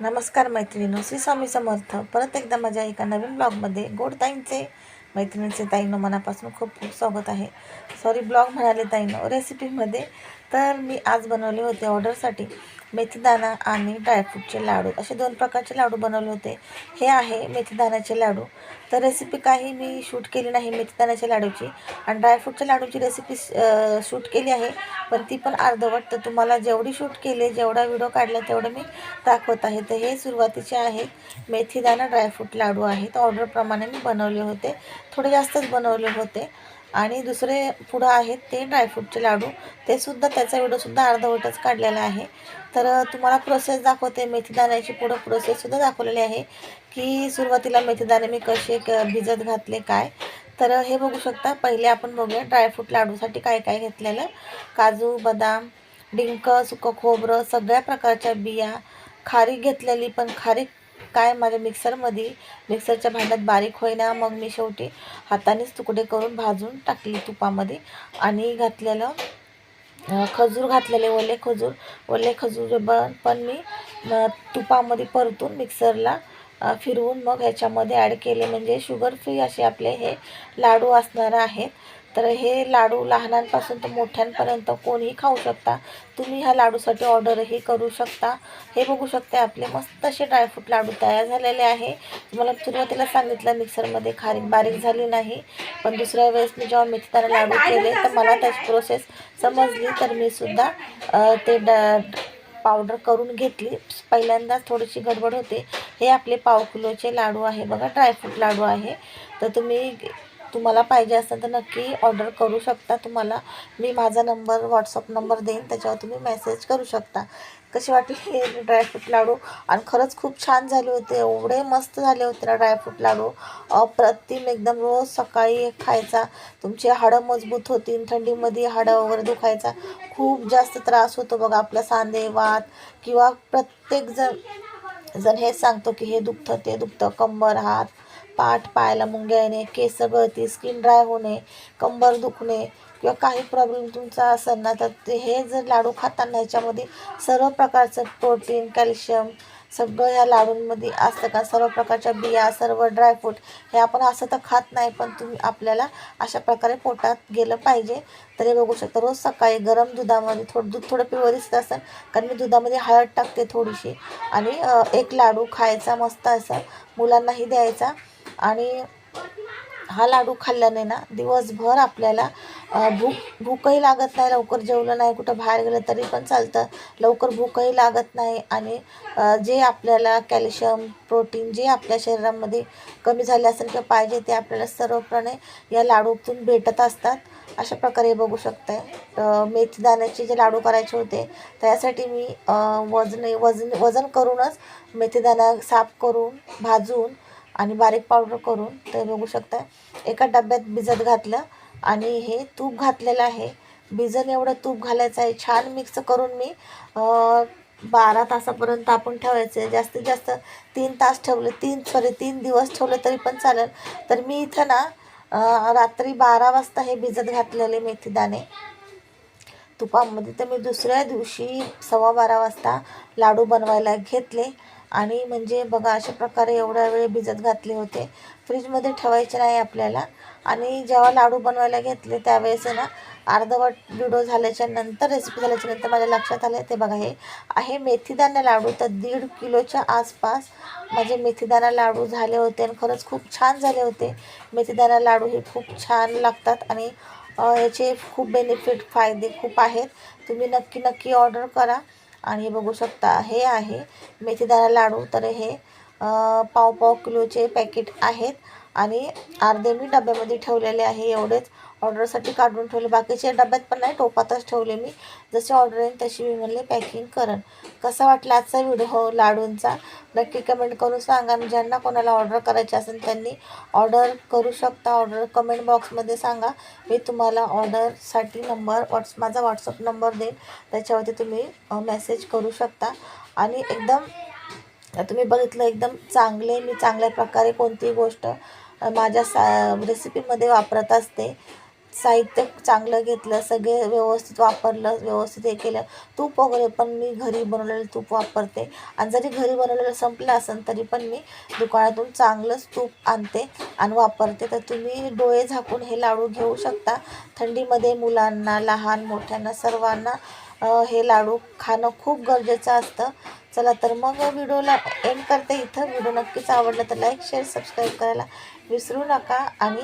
नमस्कार मैत्रिणी श्री स्वामी समर्थ. परत एकदा माझ्या एका नवीन ब्लॉगमध्ये गोड ताईंचे मैत्रिणींचे ताईंनो मनापासून खूप खूप स्वागत आहे. सॉरी ब्लॉग म्हणाले ताईनं रेसिपीमध्ये तर मी आज बनवले होते ऑर्डरसाठी मेथीदाणा आणि ड्रायफ्रूटचे लाडू. असे दोन प्रकारचे लाडू बनवले होते. हे आहे मेथीदाण्याचे लाडू. तर रेसिपी काही मी शूट केली नाही मेथीदाण्याच्या लाडूची. आणि ड्रायफ्रूटच्या लाडूची रेसिपी शूट केली आहे. पण ती पण अर्धवट. तर तुम्हाला जेवढी शूट केली जेवढा व्हिडिओ काढला तेवढं मी दाखवत आहे. तर हे सुरुवातीचे आहेत मेथीदाणा ड्रायफ्रूट लाडू आहेत ऑर्डरप्रमाणे मी बनवले होते. थोडे जास्तच बनवले होते. आणि दुसरे पुढं आहेत ते ड्रायफ्रूटचे लाडू. ते सुद्धा त्याचा व्हिडिओसुद्धा अर्धवटच काढलेला आहे. तर तुम्हाला प्रोसेस दाखवते. मेथीदाण्याची पुढं प्रोसेससुद्धा दाखवलेली आहे की सुरुवातीला मेथीदाणे मी कसे क भिजत घातले काय? तर हे बघू शकता. पहिले आपण बघूया ड्रायफ्रूट लाडूसाठी काय काय घेतलेलं. काजू बदाम डिंक सुकं खोबरं सगळ्या प्रकारच्या बिया. खारीक घेतलेली पण खारीक काय माझ्या मिक्सरमध्ये मिक्सरच्या भांड्यात बारीक होईना मग मी शेवटी हातानेच तुकडे करून भाजून टाकली तुपामध्ये आणि घातलेलं खजूर घातलेले ओले खजूर. ओले खजूर पण पण मी तुपामध्ये परतून मिक्सरला फिरवून मग ह्याच्यामध्ये ॲड केले. म्हणजे शुगर फ्री असे आपले हे लाडू असणार आहेत. तर हे लाडू लहानांपासून तर मोठ्यांपर्यंत कोणीही खाऊ शकता. तुम्ही ह्या लाडूसाठी ऑर्डरही करू शकता. हे बघू शकता आपले मस्त असे ड्रायफ्रूट लाडू तयार झालेले आहे. तुम्हाला सुरुवातीला सांगितलं मिक्सरमध्ये खारीक बारीक झाली नाही. पण दुसऱ्या वेळेस मी जेव्हा मिक्सर लाडू केले तर मला त्याची प्रोसेस समजली. तर मी सुद्धा ते ड पावडर करून घेतली. पहिल्यांदाच थोडीशी गडबड होते. हे आपले पाव किलोचे लाडू आहे. बघा ड्रायफ्रूट लाडू आहे. तर तुम्ही तुम्हाला पाहिजे असेल तर नक्की ऑर्डर करू शकता. तुम्हाला मी माझा नंबर व्हॉट्सअप नंबर देईन त्याच्यावर तुम्ही मेसेज करू शकता. कसे वाटली हे ड्रायफ्रूट लाडू? आणि खरंच खूप छान झाले होते. एवढे मस्त झाले होते ना ड्रायफ्रूट लाडू. अप्रतिम एकदम रोज सकाळी खायचा. तुमची हाडं मजबूत होतील थंडीमध्ये हाडं वगैरे दुखायचा. खूप जास्त त्रास होतो बघा आपला सांधे वात किंवा प्रत्येक जण जण हे सांगतो की हे दुखतं ते दुखतं. कंबर हात पाठ पायाला मुंग्या येणे केस गळती स्किन ड्राय होणे कंबर दुखणे किंवा काही प्रॉब्लेम तुमचा असेल ना तर ते हे जर लाडू खाताना ह्याच्यामध्ये सर्व प्रकारचं प्रोटीन कॅल्शियम सगळं ह्या लाडूंमध्ये असतं का? सर्व प्रकारच्या बिया सर्व ड्रायफ्रूट हे आपण असं तर खात नाही पण तुम्ही आपल्याला अशा प्रकारे पोटात गेलं पाहिजे. तर हे बघू शकता रोज सकाळी गरम दुधामध्ये थोडं दूध थोडं पिवळं दिसत असेल कारण मी दुधामध्ये हळद टाकते थोडीशी. आणि एक लाडू खायचा मस्त असा मुलांनाही द्यायचा. आणि हा लाडू खाल्ल्याने ना दिवसभर आपल्याला भूक भूकही लागत नाही लवकर जेवलं नाही कुठं बाहेर गेलं तरी पण चालतं. लवकर भूकही लागत नाही आणि जे आपल्याला कॅल्शियम प्रोटीन जे आपल्या शरीरामध्ये कमी झाले असेल किंवा पाहिजे ते आपल्याला सर्वप्रणे या लाडूतून भेटत असतात. अशा प्रकारे बघू शकताय. मेथीदाण्याचे मेथी दाण्याचे जे लाडू करायचे होते त्यासाठी मी वजन वजन वजन करूनच मेथीदाणा साफ करून भाजून आणि बारीक पावडर करून ते बघू शकता. एका डब्यात भिजत घातलं आणि हे तूप घातलेलं आहे. भिजन एवढं तूप घालायचं आहे. छान मिक्स करून मी बारा तासापर्यंत आपण ठेवायचं आहे. जास्तीत जास्त तीन तास ठेवले तीन सॉरी तीन दिवस ठेवले तरी पण चालेल. तर मी इथं ना रात्री बारा वाजता हे भिजत घातलेले मेथीदाणे. तुपामध्ये तर मी दुसऱ्या दिवशी सव्वा बारा वाजता लाडू बनवायला घेतले. आणि म्हणजे बघा अशा प्रकारे एवढ्या वेळ भिजत घातले होते. फ्रीजमध्ये ठेवायचे नाही आपल्याला. आणि जेव्हा लाडू बनवायला घेतले त्यावेळेस ना अर्धवट व्हिडिओ झाल्याच्यानंतर रेसिपी झाल्याच्यानंतर माझ्या लक्षात आले ते बघा हे आहे मेथीदाना लाडू. तर दीड किलोच्या आसपास माझे मेथीदाना लाडू झाले होते आणि खरंच खूप छान झाले होते. मेथीदाना लाडू हे खूप छान लागतात आणि याचे खूप बेनिफिट फायदे खूप आहेत. तुम्ही नक्की नक्की ऑर्डर करा. आणि बघू शकता हे आहे मेथीदारा लाडू. तर हे पाव पाव किलोचे पॅकेट आहेत. आणि अर्धे मी डब्यामध्ये ठेवलेले आहे एवढेच. ऑर्डरसाठी काढून ठेवले. बाकीचे डब्यात पण नाही टोपातच ठेवले मी. जसे ऑर्डर येईल तशी मी म्हणले पॅकिंग करण. कसा वाटला आजचा व्हिडिओ? हो, लाडूंचा. नक्की कमेंट करून सांगा. आणि ज्यांना कोणाला ऑर्डर करायची असेल त्यांनी ऑर्डर करू शकता. ऑर्डर कमेंट बॉक्समध्ये सांगा. मी तुम्हाला ऑर्डरसाठी नंबर व्हॉट्स माझा व्हॉट्सअप नंबर देईन. त्याच्यावरती तुम्ही मेसेज करू शकता. आणि एकदम तुम्ही बघितलं एकदम चांगले मी चांगल्या प्रकारे कोणतीही गोष्ट माझ्या सा रेसिपीमध्ये वापरत असते. साहित्य चांगलं घेतलं सगळे व्यवस्थित वापरलं व्यवस्थित हे केलं. तूप वगैरे पण मी घरी बनवलेलं तूप वापरते. आणि जरी घरी बनवलेलं संपलं असेल तरी पण मी दुकानातून चांगलंच तूप आणते आणि वापरते. तर तुम्ही डोळे झाकून हे लाडू घेऊ शकता. थंडीमध्ये मुलांना लहान मोठ्यांना सर्वांना हे लाडू खाणं खूप गरजेचं असतं. चला तर मग व्हिडिओला एंड करते. इथं व्हिडिओ नक्कीच आवडला तर लाईक शेअर सबस्क्राईब करायला विसरू नका. आणि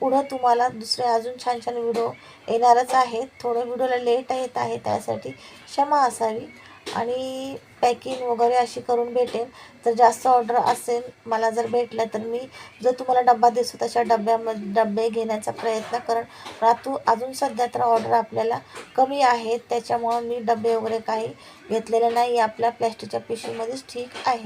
पुढं तुम्हाला दुसरे अजून छान छान व्हिडिओ येणारच आहेत. थोडं व्हिडिओला लेट येत आहे त्यासाठी क्षमा असावी. आणि पॅकिंग वगैरे अशी करून भेटेन. तर जास्त ऑर्डर असेल मला जर भेटलं तर मी जो तुम्हाला डब्बा दिसतो तशा डब्यामध्ये डबे घेण्याचा प्रयत्न करेन. रातू अजून सध्या तर ऑर्डर आपल्याला कमी आहेत. त्याच्यामुळं मी डबे वगैरे काही घेतलेले नाही. आपल्या प्लॅस्टिकच्या पिशवीमध्येच ठीक आहे.